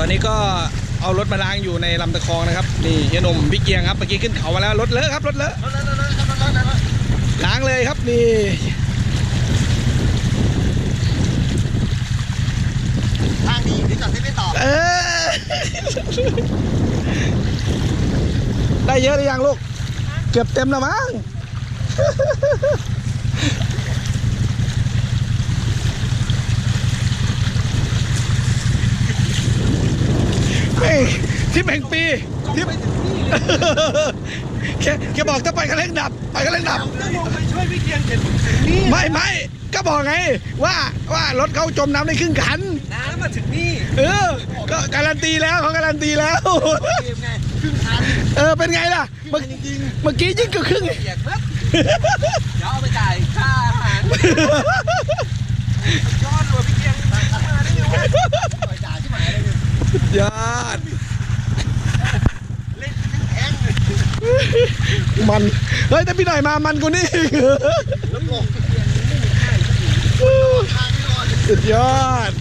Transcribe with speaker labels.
Speaker 1: ตอนนี้ก็เอารถมาล้างอยู่ในลำตะคองนะครับ นี่เฮียนมพี่เกียงครับเมื่อกี้ขึ้นเขามาแล้วรถเลอะครับรถเลอะล้างเลยครับนี่
Speaker 2: ทางดีเดี๋ยวจอดให้ไม่ต่อ
Speaker 1: เออได้เยอะหรือยังลูก เกือบเต็มแล้วมั้ง เฮ้ย ที่แบ่งปีที่แค่แค่บอกถ้าไปกันเร่งดับ ไปกันเร่งดับ
Speaker 2: ไปช่วยพี่เกียงเห็นนี่
Speaker 1: ไม่ไม่ก็บอกไง ว่าว่ารถเขาจมน้ำได้ครึ่งคัน
Speaker 2: น้ำมาถึงนี่
Speaker 1: เออ ก็การันตีแล้วเขาการันตีแล้ว
Speaker 2: เกมไงครึ่งคัน
Speaker 1: เออเป็นไงล่ะ เมื่อ
Speaker 2: จริง
Speaker 1: เมื่อกี้ยิ่งก็ครึ่ง
Speaker 2: ๆเกียงปั๊บเดี๋ยวเอาไปจ่ายค่าอาหารยอดเลยพี่เกียงมาได้ไงวะปล่อยจ่ายที่ไหนเลย
Speaker 1: ยอด
Speaker 2: เล่นทั้งแทงเลย
Speaker 1: มัน เฮ้ยถ้าพี่หน่อยมามันกูนี่อีก
Speaker 2: แล้วลงพี่เกียงไม่มีค่าอีกทีทางไม่รอด
Speaker 1: สุดยอด